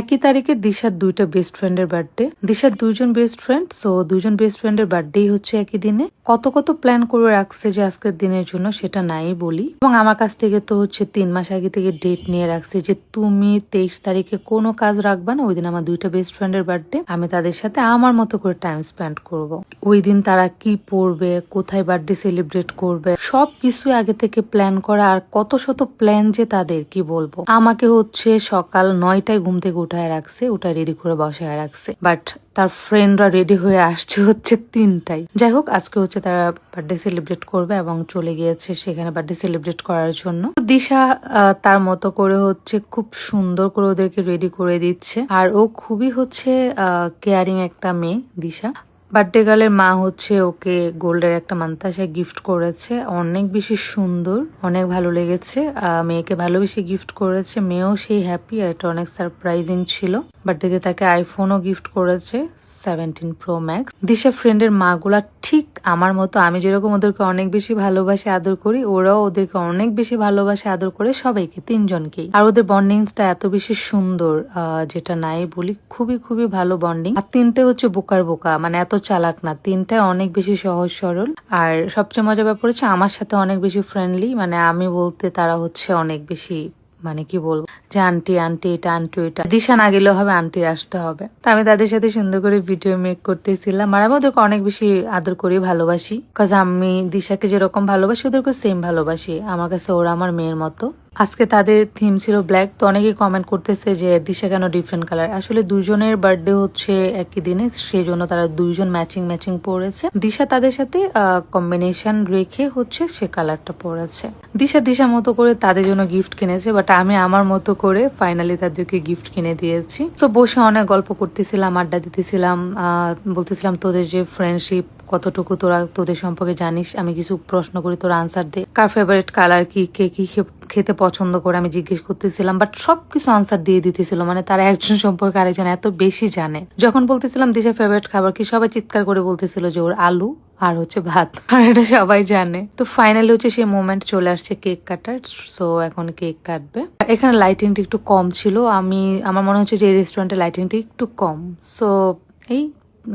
একই তারিখে দিশার দুইটা বেস্ট ফ্রেন্ডের বার্থডে দিশার দুইজন বেস্ট ফ্রেন্ড সো দুজন বেস্ট ফ্রেন্ডের বার্থডেই হচ্ছে একই দিনে। কত কত প্ল্যান করে রাখছে যে আজকের দিনের জন্য সেটা নাই বলি। এবং আমার কাছ থেকে তো হচ্ছে তিন মাস আগে থেকে ডেট নিয়ে রাখছে যে তুমি তেইশ তারিখে কোনো কাজ রাখবা না ওই দিন আমার দুইটা বেস্ট ফ্রেন্ডের বার্থডে আমি তাদের সাথে আমার মতো করে টাইম স্পেন্ড করব। ওই দিন তারা কি পড়বে, কোথায় বার্থডে সেলিব্রেট করবে সব কিছু আগে থেকে প্ল্যান করা আর কত শত প্ল্যান যে তাদের, কি বলব? আমাকে হচ্ছে সকাল নয়টায় ঘুম থেকে উঠায় রাখছে ওটা রেডি করে বসায় রাখছে। বাট তার ফ্রেন্ডরা রেডি হয়ে আসছে হচ্ছে তিনটাই যাই হোক, আজকে হচ্ছে তারা বার্থডে সেলিব্রেট করবে এবং চলে গিয়েছে সেখানে বার্থডে সেলিব্রেট করার জন্য। দিশা তার মতো করে হচ্ছে খুব সুন্দর করে ওদেরকে রেডি করে দিচ্ছে। আর ও খুবই হচ্ছে কেয়ারিং একটা মেয়ে, দিশা। বার্থডে গার্লের মা হচ্ছে ওকে গোল্ডের একটা মান্তাসা গিফট করেছে। অনেক বেশি সুন্দর, অনেক ভালো লেগেছে। মেয়েকে ভালোবেসে গিফট করেছে। মেয়েও সেই হ্যাপি আর এটা অনেক সারপ্রাইজিং ছিল। বার্থডেতে তাকে আইফোনও গিফট করেছে সেভেন্টিন প্রো ম্যাক্স দিশা ফ্রেন্ডের মাগুলা ঠিক আমার মতো। আমি যেরকম ওদেরকে অনেক বেশি ভালোবাসে, আদর করি, ওরাও ওদেরকে অনেক বেশি ভালোবাসে, আদর করে সবাইকে, তিনজনকেই। আর ওদের বন্ডিংসটা এত বেশি সুন্দর যেটা নাই বলি, খুবই খুবই ভালো বন্ডিং আর তিনটে হচ্ছে বোকার বোকা মানে এত চালাক না। তিনটায় অনেক বেশি সহজ, সরল। আর সবচেয়ে মজা ব্যাপার হচ্ছে আমার সাথে অনেক বেশি ফ্রেন্ডলি মানে আমি বলতে তারা হচ্ছে অনেক বেশি মানে কি বলব, যে আন্টি আন্টি, এটা আন্টি এটা দিশা না গেলেও হবে আন্টি আসতে হবে। তো আমি তাদের সাথে সুন্দর করে ভিডিও মেক করতেছিলাম। আর আমি ওদেরকে অনেক বেশি আদর করি, ভালোবাসি। কাজ আমি দিশাকে যেরকম ভালোবাসি ওদেরকে সেম ভালোবাসি। আমার কাছে ওরা আমার মেয়ের মতো। আজকে তাদের থিম ছিল ব্ল্যাক তো অনেকেই কমেন্ট করতেছে যে দিশা কেন ডিফারেন্ট কালার আসলে দুজনের বার্থডে হচ্ছে একই দিনে সেই জন্য তারা দুইজন ম্যাচিং ম্যাচিং পরেছে। দিশা তাদের সাথে কম্বিনেশন রেখে হচ্ছে সে কালারটা পরেছে। দিশা দিশা মতো করে তাদের জন্য গিফট কিনেছে বাট আমি আমার মতো করে ফাইনালি তাদেরকে গিফট কিনে দিয়েছি। তো বসে অনেক গল্প করতেছিলাম, আড্ডা দিতেছিলাম বলতেছিলাম তোদের যে ফ্রেন্ডশিপ কতটুকু তোরা তোদের সম্পর্কে জানিস, আমি কিছু প্রশ্ন করি, তোর আনসার দে। কার ফেভারিট কালার কি, কে, কি খেতে পছন্দ করে আমি জিজ্ঞেস করতেছিলাম বাট সবকিছু আনসার দিয়ে দিতেছিল মানে তারা একজন সম্পর্কে আরেকজন এত বেশি জানে। যখন বলতেছিলাম দেশের ফেভারিট খাবার কি? সবাই চিৎকার করে বলতেছিল যে ওর আলু আর হচ্ছে ভাত। আর এটা সবাই জানে। তো ফাইনালি হচ্ছে সেই মোমেন্ট চলে আসছে কেক কাটার সো এখন কেক কাটবে। এখানে লাইটিংটা একটু কম ছিল, আমি, আমার মনে হচ্ছে যে এই রেস্টুরেন্টে লাইটিংটা একটু কম। সো এই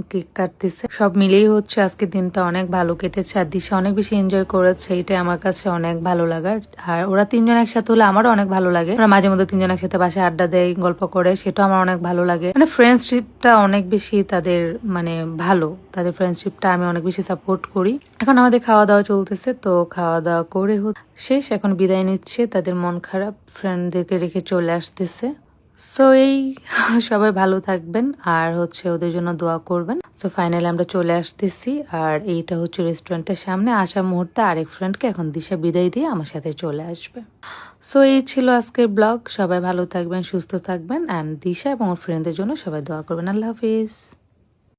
কেক কাটতেছে। সব মিলেই হচ্ছে আজকে দিনটা অনেক ভালো কেটেছে আর দিশা অনেক বেশি এনজয় করেছে। এটা আমার কাছে অনেক ভালো লাগার। আর ওরা তিনজন একসাথে হলে আমারও অনেক ভালো লাগে। ওরা মাঝে মধ্যে তিনজন একসাথে বাসে আড্ডা দেয়, গল্প করে, সেটাও আমার অনেক ভালো লাগে। মানে ফ্রেন্ডশিপটা অনেক বেশি তাদের মানে ভালো। তাদের ফ্রেন্ডশিপটা আমি অনেক বেশি সাপোর্ট করি। এখন আমাদের খাওয়া দাওয়া চলতেছে, তো খাওয়া দাওয়া করে শেষ। এখন বিদায় নিচ্ছে, তাদের মন খারাপ ফ্রেন্ডদেরকে রেখে চলে আসতেছে। সো এই সবাই ভালো থাকবেন আর হচ্ছে ওদের জন্য দোয়া করবেন। সো ফাইনালি আমরা চলে আসতেছি আর এইটা হচ্ছে রেস্টুরেন্টের সামনে। আসা মুহূর্তে আরেক ফ্রেন্ডকে এখন দিশা বিদায় দিয়ে আমার সাথে চলে আসবে। সো এই ছিল আজকের ব্লগ সবাই ভালো থাকবেন, সুস্থ থাকবেন। অ্যান্ড দিশা এবং ওর ফ্রেন্ডদের জন্য সবাই দোয়া করবেন। আল্লাহ হাফিজ।